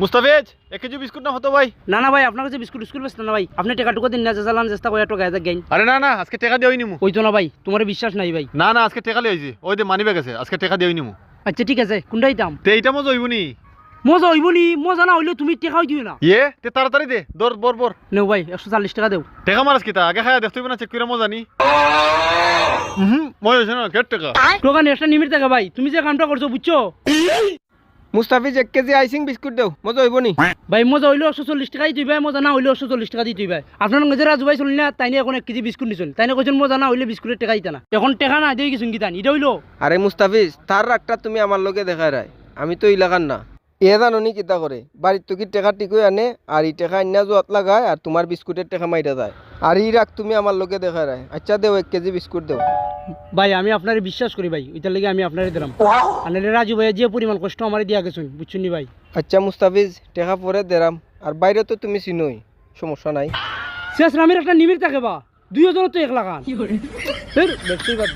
মুস্তাফিজ এক KG biscuit না হতো ভাই। না না ভাই আপনার কাছে বিস্কুট বিস্কুট বেচতে না ভাই। আপনি টাকাটুকু দিন না চালান চেষ্টা করে একটু গায়ে গাইন আরে না না আজকে টাকা দিয়ে নিমু। ওই তো না ভাই তোমার বিশ্বাস নাই ভাই। না না আজকে টাকা লিয়েছি। ওই যে মানি ব্যাগ আছে আজকে টাকা দিয়ে নিমু। আচ্ছা ঠিক আছে কোনটাই দাম তে এইটা মজা হইব নি। মজা হইব নি মজা না হইলে তুমি টেকাও দিও না। ইয়ে তে তাড়াতাড়ি দে দর বর বর নেও ভাই একশো চাল্লিশ টাকা দেও। টাকা মারাস কিতা আগে খায়া হইব না চেক করে মজা নি। হুম মই হইছে না কেট টাকা। টোকান একটা নিমির টাকা ভাই তুমি যে কামটা করছ বুঝছ? মুস্তাফিজ এক কেজি আইসিং বিস্কুট দেও মজা হইব নি? ভাই মজা হইলেও একশো চল্লিশ টাকাই তুই ভাই মজা না হইলেও একশো চল্লিশ টাকা দিই তুই ভাই। আপনার নিজের ভাই চলি না তাই এখন এক কেজি বিস্কুট নিছিল তাই কৈছেন মজা না হইলে বিস্কুটের টাকা দিতা না। এখন টাকা না দিয়ে কিছু গীতান এটা হইল। আরে মুস্তাফিজ তার রাগটা তুমি আমার লগে দেখাই রায়। আমি তো ইলাকার না। এ জানো নি কিতা করে? বাড়ির তো কি টেকা টিকুই আনে আর ই টেকা আন্না জোয়াত লাগায় আর তোমার বিস্কুটের টেকা মাইরা যায়। আর ই রাখ তুমি আমার লোকে দেখা রায়। আচ্ছা দেও এক কেজি বিস্কুট দেও। ভাই আমি আপনার বিশ্বাস করি ভাই ওইটার লেগে আমি আপনারে দিলাম। আনলে রাজু ভাই যে পরিমাণ কষ্ট আমার দিয়া গেছেন বুঝছেন নি ভাই? আচ্ছা মুস্তাফিজ টেকা পরে দেরাম। আর বাইরে তো তুমি চিনোই সমস্যা নাই। শেষ রামের একটা নিমির থাকে বা দুই হাজার তো এক লাগান ব্যবসায়ী বাদ।